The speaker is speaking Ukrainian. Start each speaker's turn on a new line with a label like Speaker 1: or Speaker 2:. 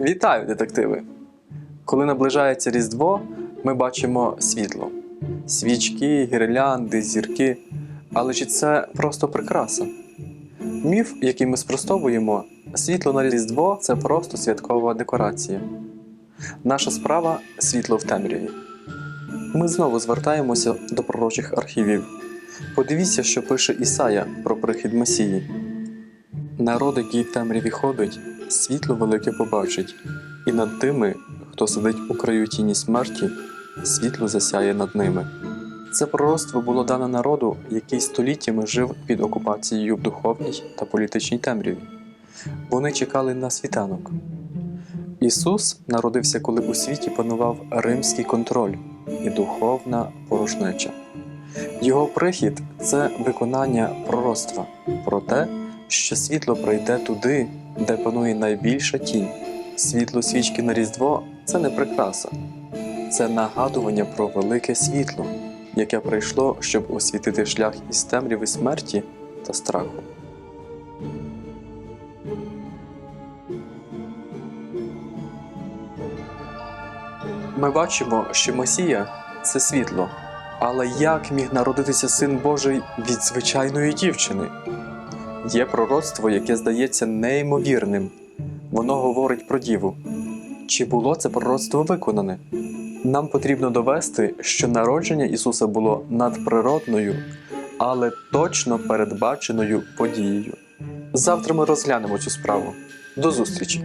Speaker 1: Вітаю, детективи! Коли наближається Різдво, ми бачимо світло: свічки, гірлянди, зірки. Але чи це просто прикраса? Міф, який ми спростовуємо, світло на Різдво це просто святкова декорація. Наша справа світло в темряві. Ми знову звертаємося до пророчих архівів. Подивіться, що пише Ісая про прихід Месії. Народ, який в темряві ходить, світло велике побачить, і над тими, хто сидить у краю тіні смерті, світло засяє над ними. Це пророцтво було дане народу, який століттями жив під окупацією в духовній та політичній темряві. Вони чекали на світанок. Ісус народився, коли у світі панував римський контроль і духовна порожнеча. Його прихід це виконання пророцтва про те, що світло прийде туди, де панує найбільша тінь. Світло свічки на Різдво це не прикраса, це нагадування про велике світло, яке прийшло, щоб освітити шлях із темряви смерті та страху. Ми бачимо, що Месія це світло. Але як міг народитися син Божий від звичайної дівчини? Є пророцтво, яке здається неймовірним. Воно говорить про діву. Чи було це пророцтво виконане? Нам потрібно довести, що народження Ісуса було надприродною, але точно передбаченою подією. Завтра ми розглянемо цю справу. До зустрічі!